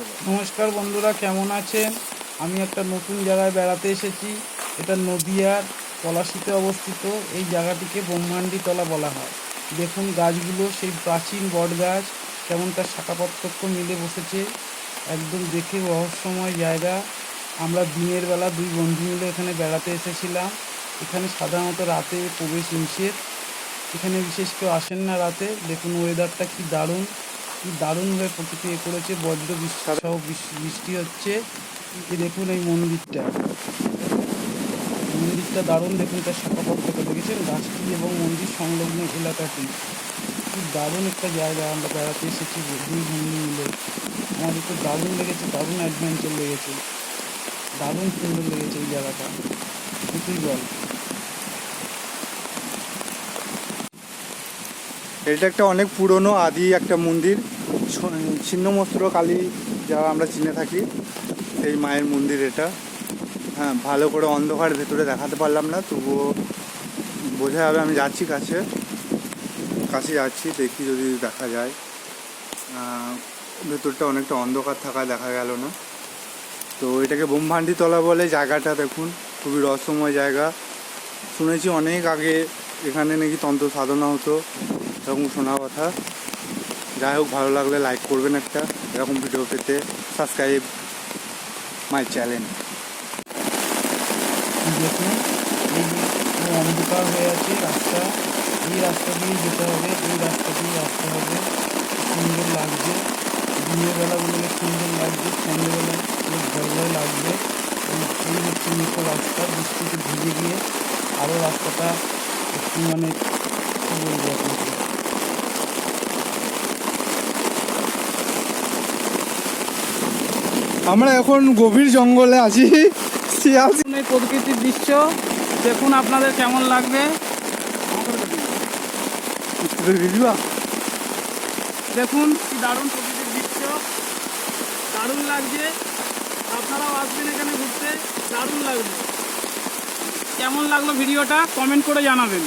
নমস্কার বন্ধুরা, কেমন আছেন? আমি একটা নতুন জায়গায় বেড়াতে এসেছি। এটা নদিয়ার পলাশিতে অবস্থিত। এই জায়গাটিকে ব্রহ্মাণ্ডী তলা বলা হয়। দেখুন গাছগুলো, সেই প্রাচীন বট গাছ। কেমন তার শাখা পার্থক্য মিলে বসেছে। একদম দেখে রহস্যময় জায়গা। আমরা দিনের বেলা দুই বন্ধু মিলে এখানে বেড়াতে এসেছিলাম। এখানে সাধারণত রাতে প্রবেশ নিষেধ। এখানে বিশেষ কেউ আসেন না রাতে। দেখুন ওয়েদারটা কি দারুণ। কি দারুণভাবে প্রকৃতি এ করেছে, বজ্র সহ বৃষ্টি- হচ্ছে। এই দেখুন এই মন্দিরটা। মন্দিরটা দারুণ, দেখুন তার শাখা পত্রটা দেখেছেন? গাছটি এবং মন্দির সংলগ্ন এলাকাটি। কি দারুণ একটা জায়গা আমরা বেড়াতে এসেছি দুই বন্ধু মিলে। আমাদের তো দারুণ লেগেছে, দারুণ অ্যাডভেঞ্চার লেগেছে। দারুণ সুন্দর লেগেছে এই জায়গাটা। তুই বল এটা একটা অনেক পুরনো আদি একটা মন্দির। ছিন্নমস্ত্র কালী যা আমরা চিনে থাকি সেই মায়ের মন্দির এটা। হ্যাঁ ভালো করে অন্ধকার ভেতরে দেখাতে পারলাম না, তবুও বোঝা যাবে আমি যাচ্ছি কাছে। কাছে যাচ্ছি, দেখি যদি দেখা যায়। ভেতরটা অনেকটা অন্ধকার থাকা দেখা গেল না। তো এটাকে বোমভান্ডি তলা বলে জায়গাটা দেখুন, খুবই রহস্যময় জায়গা। শুনেছি অনেক আগে এখানে নাকি তন্ত্র সাধনা হতো। এরকম শোনা কথা। যাই হোক, ভালো লাগলে লাইক করবেন একটা। এরকম ভিডিও পেতে সাবস্ক্রাইব মাই চ্যানেল অন্ধকার হয়ে আছে রাস্তা। এই রাস্তা দিয়ে যেতে হবে, এই রাস্তা দিয়ে আসতে হবে। সুন্দর লাগছে। দিনের বেলা বললে সুন্দর লাগছে সন্ধ্যেবেলা ভয় লাগবে এই হচ্ছে মেঠো রাস্তা, বৃষ্টিতে ভিজে গিয়ে আরও রাস্তাটা একটু মানে কী বলব আপনাকে? আমরা এখন গভীর জঙ্গলে আছি। এই প্রকৃতির দৃশ্য দেখুন আপনাদের কেমন লাগবে। দেখুন কি দারুণ প্রকৃতির দৃশ্য। দারুণ লাগছে। আপনারাও আসবেন এখানে ঘুরতে। দারুণ লাগবে। কেমন লাগল ভিডিওটা কমেন্ট করে জানাবেন।